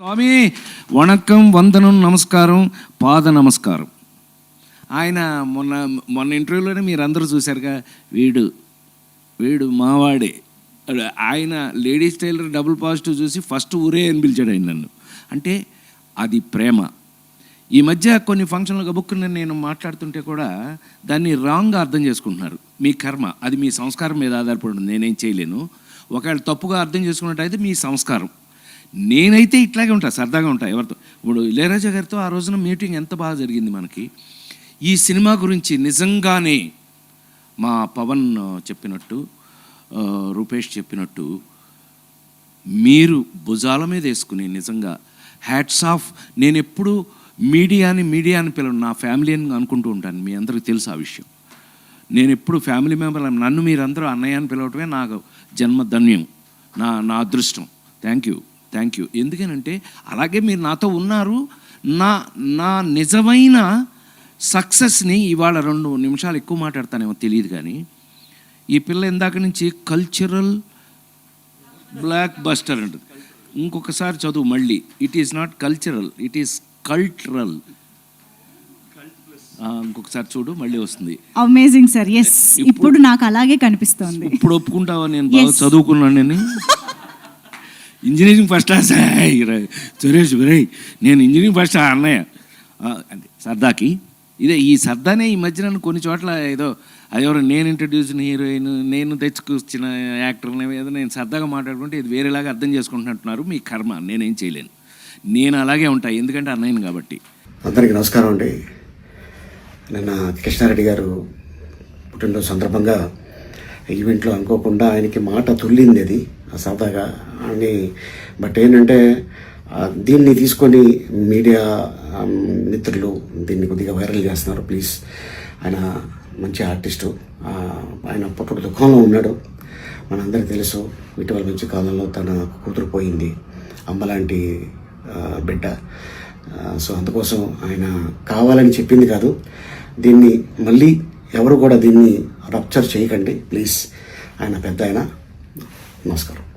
స్వామి వణకం వందనం నమస్కారం పాద నమస్కారం. ఆయన మొన్న మొన్న ఇంటర్వ్యూలోనే మీరందరూ చూశారుగా వీడు వీడు మావాడే. ఆయన లేడీస్ టైలర్ డబుల్ పాజిటివ్ చూసి ఫస్ట్ ఊరే అని పిలిచాడు ఆయన నన్ను. అంటే అది ప్రేమ. ఈ మధ్య కొన్ని ఫంక్షన్లు గబుక్కుని నేను మాట్లాడుతుంటే కూడా దాన్ని రాంగ్గా అర్థం చేసుకుంటున్నారు. మీ కర్మ అది మీ సంస్కారం మీద ఆధారపడి ఉంటుంది నేనేం చేయలేను. ఒకవేళ తప్పుగా అర్థం చేసుకున్నట్టయితే మీ సంస్కారం. నేనైతే ఇట్లాగే ఉంటా సరదాగా ఉంటా ఎవరితో. ఇప్పుడు ఇళయరాజా గారితో ఆ రోజున మీటింగ్ ఎంత బాగా జరిగింది మనకి. ఈ సినిమా గురించి నిజంగానే మా పవన్ చెప్పినట్టు రూపేష్ చెప్పినట్టు మీరు భుజాల మీద వేసుకుని నిజంగా హ్యాట్స్ ఆఫ్ నేను ఎప్పుడు మీడియాని మీడియా అని పిలవను నా ఫ్యామిలీ అని అనుకుంటూ ఉంటాను మీ అందరికీ తెలుసు ఆ విషయం. నేను ఎప్పుడు ఫ్యామిలీ మెంబర్ నన్ను మీరందరూ అన్నయ్య అని పిలవటమే నాకు జన్మ ధన్యం నా నా అదృష్టం. Thank you. థ్యాంక్ యూ ఎందుకనంటే అలాగే మీరు నాతో ఉన్నారు. నా నా నిజమైన సక్సెస్ని ఇవాళ రెండు నిమిషాలు ఎక్కువ మాట్లాడతానేమో తెలియదు కానీ ఈ పిల్ల ఇందాక నుంచి కల్చరల్ బ్లాక్ బస్టర్ అంటుంది. ఇంకొకసారి చదువు మళ్ళీ. It is not cultural it is cultural ఇంకొకసారి చూడు మళ్ళీ వస్తుంది. అమేజింగ్ సార్ ఎస్ ఇప్పుడు- నాకు అలాగే కనిపిస్తోంది. ఇప్పుడు ఒప్పుకుంటావా నేను బాగా. చదువుకున్నాను నేను? ఇంజనీరింగ్ ఫస్ట్ క్లాస్ సురేష్ గురై నేను ఇంజనీరింగ్ ఫస్ట్ అన్నయ్య. ఆ, అంటే సర్దాకి. ఇదే ఈ సర్దానే ఈ మధ్యన కొన్ని చోట్ల ఏదో అదెవరో నేను ఇంట్రడ్యూస్ హీరోయిన్ నేను తెచ్చుకొచ్చిన యాక్టర్ని ఏదో నేను సరదాగా మాట్లాడుకుంటే ఇది వేరేలాగా అర్థం చేసుకుంటున్నట్టున్నారు మీ కర్మ నేనేం చేయలేను. నేను అలాగే ఉంటాయి ఎందుకంటే అన్నయ్యను కాబట్టి. అందరికీ నమస్కారం అండి. నిన్న కృష్ణారెడ్డి గారు పుట్టినరోజు సందర్భంగా ఈవెంట్లో అనుకోకుండా ఆయనకి మాట తుల్లింది అది ఆ సరదాగా అని బట్ ఏంటంటే దీన్ని తీసుకొని మీడియా మిత్రులు దీన్ని కొద్దిగా వైరల్ చేస్తున్నారు. ప్లీజ్ ఆయన మంచి ఆర్టిస్టు. ఆయన పుట్టుడు దుఃఖంలో ఉన్నాడు. మనందరికీ తెలుసు ఇటీవల మంచి కాలంలో తన కూతురు పోయింది. అమ్మలాంటి బిడ్డ. సో అందుకోసం ఆయన కావాలని చెప్పింది కాదు. దీన్ని మళ్ళీ ఎవరు కూడా దీన్ని రప్చర్ చేయకండి ప్లీజ్. ఆయన పెద్ద ఆయన. నమస్కారం.